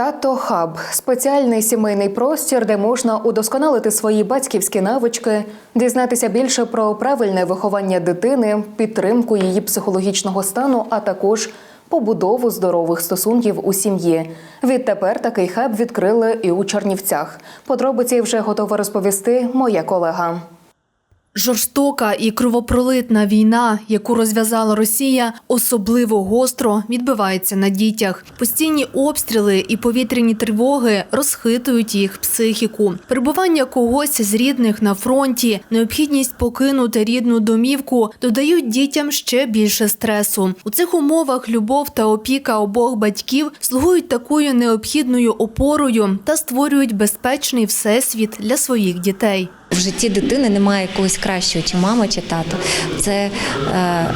Тато Хаб спеціальний сімейний простір, де можна удосконалити свої батьківські навички, дізнатися більше про правильне виховання дитини, підтримку її психологічного стану, а також побудову здорових стосунків у сім'ї. Відтепер такий хаб відкрили і у Чернівцях. Подробиці вже готова розповісти моя колега. Жорстока і кровопролитна війна, яку розв'язала Росія, особливо гостро відбивається на дітях. Постійні обстріли і повітряні тривоги розхитують їх психіку. Перебування когось з рідних на фронті, необхідність покинути рідну домівку додають дітям ще більше стресу. У цих умовах любов та опіка обох батьків слугують такою необхідною опорою та створюють безпечний всесвіт для своїх дітей. В житті дитини немає якогось кращого, чи мама, чи тато. Це е,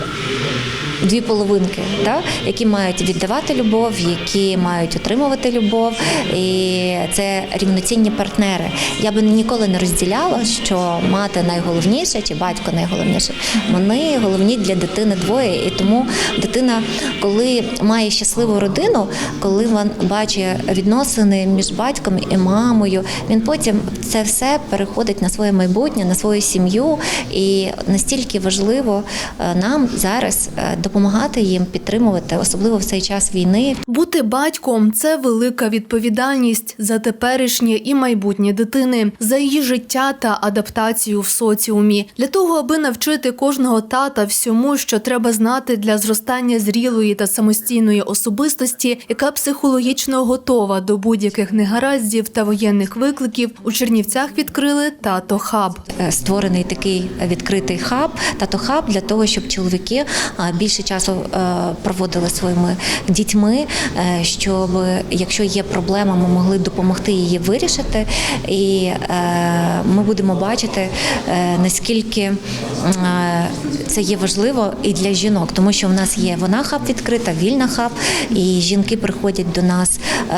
дві половинки, да? які мають віддавати любов, які мають отримувати любов, і це рівноцінні партнери. Я би ніколи не розділяла, що мати найголовніше чи батько найголовніше. Вони головні для дитини двоє. І тому дитина, коли має щасливу родину, коли він бачить відносини між батьком і мамою, він потім це все переходить на своє майбутнє, на свою сім'ю. І настільки важливо е, нам зараз е, допомагати їм підтримувати, особливо в цей час війни. Бути батьком це велика відповідальність за теперішнє і майбутнє дитини, за її життя та адаптацію в соціумі. Для того, аби навчити кожного тата всьому, що треба знати для зростання зрілої та самостійної особистості, яка психологічно готова до будь-яких негараздів та воєнних викликів, у Чернівцях відкрили тато хаб. Е, створений такий відкритий хаб, тато хаб для того, щоб чоловіки більше часу е, проводили своїми дітьми, е, щоб якщо є проблема, ми могли допомогти її вирішити. І е, ми будемо бачити, е, наскільки е, це є важливо і для жінок, тому що в нас є вона хаб відкрита, вільна хаб, і жінки приходять до нас е,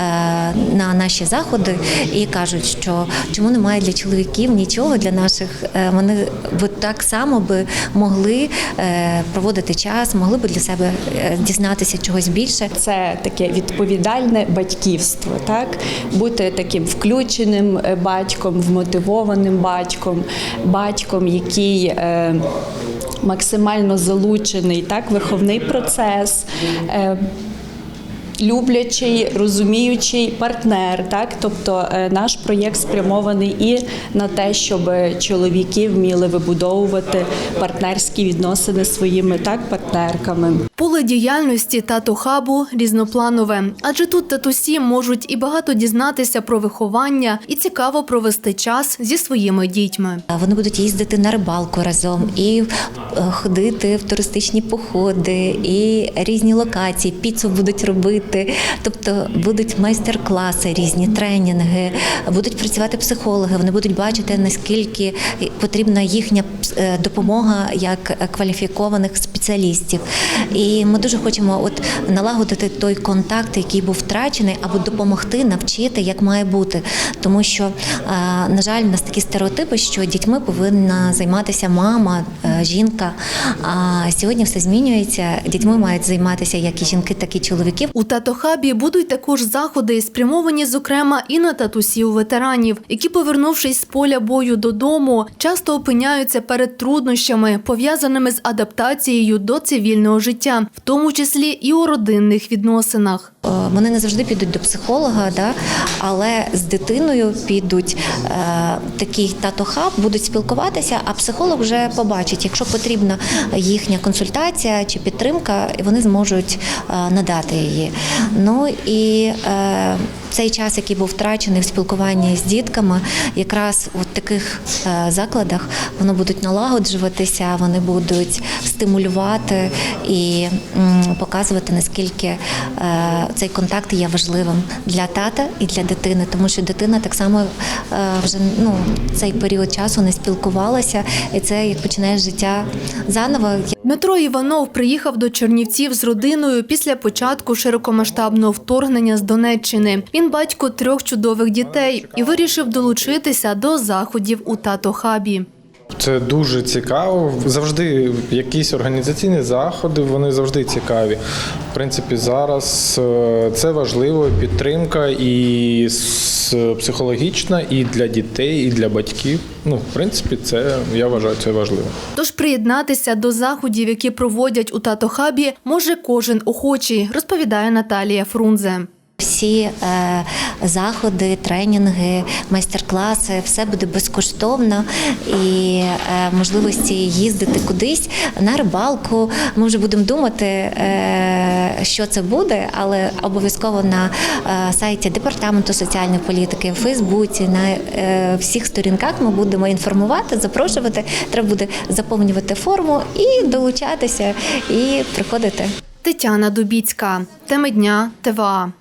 на наші заходи і кажуть, що чому немає для чоловіків нічого для наших. е, Вони би так само би могли е, проводити час, могли би для себе е, дізнатися чогось більше. Це таке відповідальне батьківство, так бути таким включеним батьком, вмотивованим батьком, батьком, який максимально залучений, так, виховний процес. Люблячий, розуміючий партнер, так тобто е, наш проєкт спрямований і на те, щоб чоловіки вміли вибудовувати партнерські відносини зі своїми так партнерками. Поле діяльності тато хабу різнопланове, адже тут татусі можуть і багато дізнатися про виховання, і цікаво провести час зі своїми дітьми. Вони будуть їздити на рибалку разом і е, ходити в туристичні походи, і різні локації, піцу будуть робити. Тобто будуть майстер-класи, різні тренінги, будуть працювати психологи. Вони будуть бачити наскільки потрібна їхня е, допомога як кваліфікованих спеціалістів. І ми дуже хочемо от налагодити той контакт, який був втрачений, або допомогти навчити, як має бути. Тому що, е, на жаль, в нас такі стереотипи, що дітьми повинна займатися мама, е, жінка. А сьогодні все змінюється. Дітьми мають займатися як і жінки, так і чоловіки. Татохабі будуть також заходи, спрямовані, зокрема, і на татусів ветеранів, які, повернувшись з поля бою додому, часто опиняються перед труднощами, пов'язаними з адаптацією до цивільного життя, в тому числі і у родинних відносинах. Мене не завжди підуть до психолога, да? Але з дитиною підуть е, такий тато-хаб, будуть спілкуватися, а психолог вже побачить, якщо потрібна їхня консультація чи підтримка, і вони зможуть е, надати її. Ну і е, цей час, який був втрачений в спілкуванні з дітками, якраз у таких е, закладах вони будуть налагоджуватися, вони будуть стимулювати і показувати наскільки е, цей контакт є важливим для тата і для дитини, тому що дитина так само е, вже ну цей період часу не спілкувалася, і це як починаєш життя заново. Дмитро Іванов приїхав до Чернівців з родиною після початку широкомасштабного вторгнення з Донеччини. Він батько трьох чудових дітей і вирішив долучитися до заходів у татохабі. Це дуже цікаво. Завжди якісь організаційні заходи, вони завжди цікаві. В принципі, зараз е, це важливо, підтримка і психологічна, і для дітей, і для батьків. Ну, в принципі, це я вважаю це важливо. Тож приєднатися до заходів, які проводять у Тато-хабі, може кожен охочий, розповідає Наталія Фрунзе. Всі е, заходи, тренінги, майстер-класи, все буде безкоштовно і е, можливості їздити кудись на рибалку. Ми вже будемо думати, е, що це буде, але обов'язково на е, сайті департаменту соціальної політики, в Фейсбуці, на е, всіх сторінках ми будемо інформувати, запрошувати. Треба буде заповнювати форму і долучатися, і приходити. Тетяна Дубіцька. Теми дня ТВА.